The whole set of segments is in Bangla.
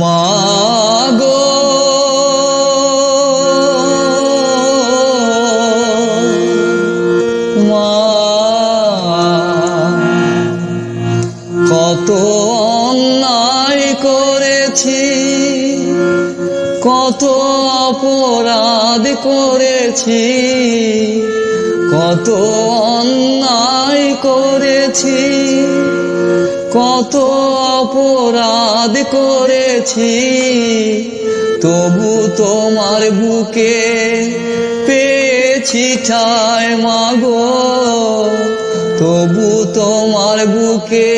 মাগো। মা কত অন্যায় করেছি কত অপরাধ করেছি কত অন্যায় করেছি। কত অপরাধ করেছি, তবু তোমার বুকে পেয়েছি ঠায় মাগো। তবু তোমার বুকে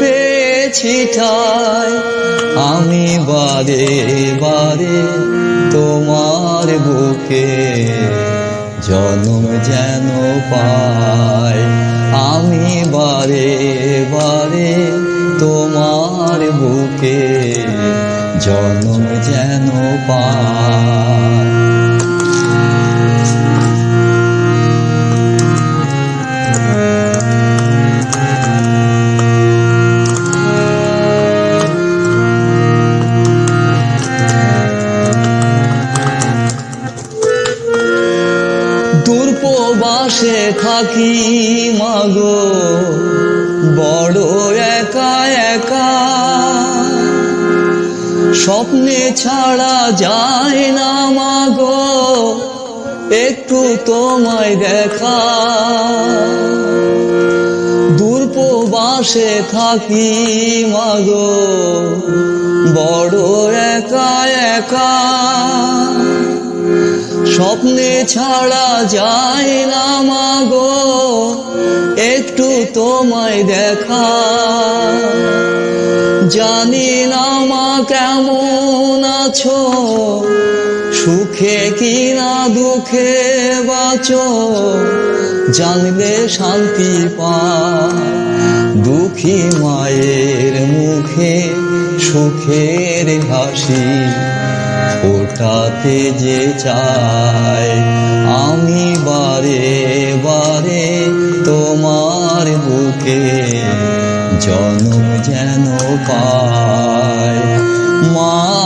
পেয়েছি ঠায় আমি বারে বারে তোমার বুকে জন্ম যেন পাই। আমি বারে বারে তোমার বুকে জন্ম যেন পাই দূরপবাসে থাকি, মাগো। বড় একা একা। স্বপ্নে ছাড়া যায় না, মাগো। একটু তোমায় দেখা। দূরপবাসে থাকি, মাগো। বড় একা একা। স্বপ্নে ছাড়া যায় না মাগো, একটু তোমায় দেখা। জানি না মা কেমন আছো, সুখে কি না দুঃখে বাঁচো, জানলে শান্তি পা দুঃখী মায়ের মুখে সুখের হাসি। ওটাতে যে চাই আমি বারে বারে তোমার বুকে জন্ম যেন পায় মা